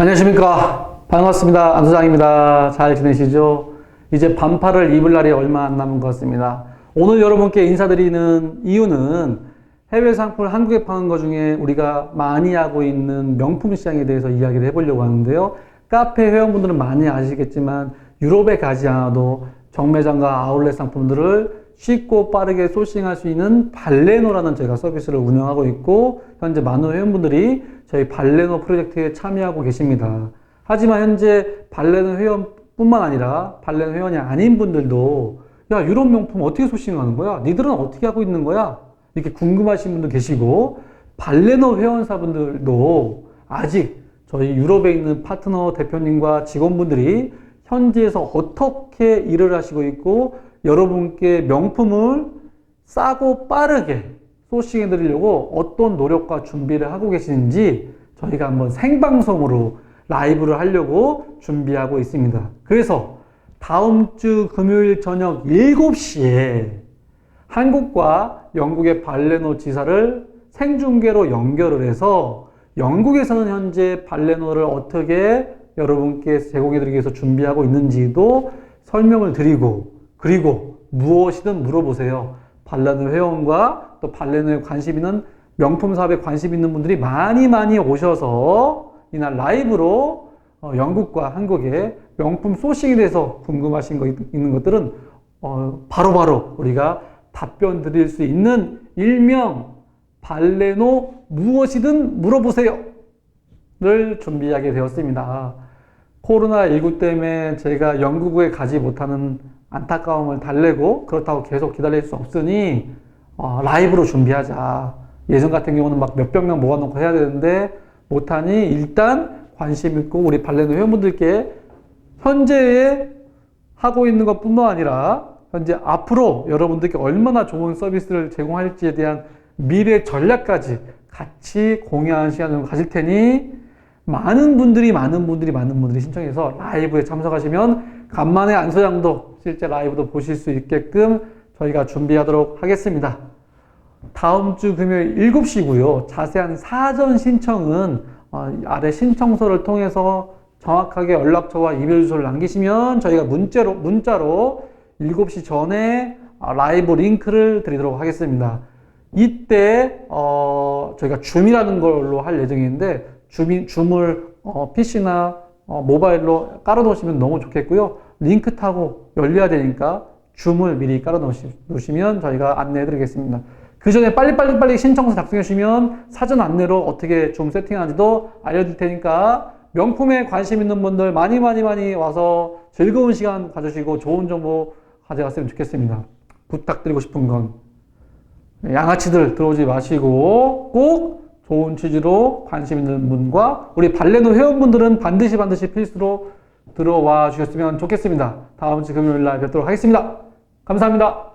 안녕하십니까. 반갑습니다. 안소장입니다. 잘 지내시죠? 이제 반팔을 입을 날이 얼마 안 남은 것 같습니다. 오늘 여러분께 인사드리는 이유는 해외 상품을 한국에 파는 것 중에 우리가 많이 하고 있는 명품 시장에 대해서 이야기를 해보려고 하는데요. 카페 회원분들은 많이 아시겠지만 유럽에 가지 않아도 정매장과 아울렛 상품들을 쉽고 빠르게 소싱할 수 있는 발레노라는 저희가 서비스를 운영하고 있고 현재 많은 회원분들이 저희 발레노 프로젝트에 참여하고 계십니다. 하지만 현재 발레노 회원뿐만 아니라 발레노 회원이 아닌 분들도 야 유럽 명품 어떻게 소싱하는 거야? 니들은 어떻게 하고 있는 거야? 이렇게 궁금하신 분도 계시고 발레노 회원사분들도 아직 저희 유럽에 있는 파트너 대표님과 직원분들이 현지에서 어떻게 일을 하시고 있고 여러분께 명품을 싸고 빠르게 소싱해 드리려고 어떤 노력과 준비를 하고 계시는지 저희가 한번 생방송으로 라이브를 하려고 준비하고 있습니다. 그래서 다음 주 금요일 저녁 7시에 한국과 영국의 발레노 지사를 생중계로 연결을 해서 영국에서는 현재 발레노를 어떻게 여러분께 제공해 드리기 위해서 준비하고 있는지도 설명을 드리고 그리고 무엇이든 물어보세요. 발레노 회원과 또 발레노에 관심 있는 명품 사업에 관심 있는 분들이 많이 많이 오셔서 이날 라이브로 어, 영국과 한국의 명품 소싱에 대해서 궁금하신 거 있- 있는 것들은 어, 바로바로 우리가 답변 드릴 수 있는 일명 발레노 무엇이든 물어보세요. 를 준비하게 되었습니다. 코로나19 때문에 저희가 영국에 가지 못하는 안타까움을 달래고 그렇다고 계속 기다릴 수 없으니 어, 라이브로 준비하자. 예전 같은 경우는 막 몇백 명 모아놓고 해야 되는데 못하니 일단 관심 있고 우리 발레노 회원분들께 현재에 하고 있는 것 뿐만 아니라 현재 앞으로 여러분들께 얼마나 좋은 서비스를 제공할지에 대한 미래 전략까지 같이 공유하는 시간을 가질 테니 많은 분들이 많은 분들이 많은 분들이 신청해서 라이브에 참석하시면 간만에 안소장도 실제 라이브도 보실 수 있게끔 저희가 준비하도록 하겠습니다. 다음 주 금요일 7시고요. 자세한 사전 신청은 어, 아래 신청서를 통해서 정확하게 연락처와 이메일 주소를 남기시면 저희가 문자로 문자로 7시 전에 아, 라이브 링크를 드리도록 하겠습니다. 이때 어, 저희가 줌이라는 걸로 할 예정인데 줌이, 줌을 어, PC나 어, 모바일로 깔아 놓으시면 너무 좋겠고요. 링크 타고 열려야 되니까 줌을 미리 깔아 놓으시면 저희가 안내해 드리겠습니다. 그 전에 빨리빨리빨리 신청서 작성해 주시면 사전 안내로 어떻게 줌 세팅하는지도 알려드릴 테니까 명품에 관심 있는 분들 많이 많이 많이 와서 즐거운 시간 가지시고 좋은 정보 가져갔으면 좋겠습니다. 부탁드리고 싶은 건 양아치들 들어오지 마시고 꼭 좋은 취지로 관심 있는 분과 우리 발레노 회원분들은 반드시 반드시 필수로 들어와 주셨으면 좋겠습니다. 다음 주 금요일 날 뵙도록 하겠습니다. 감사합니다.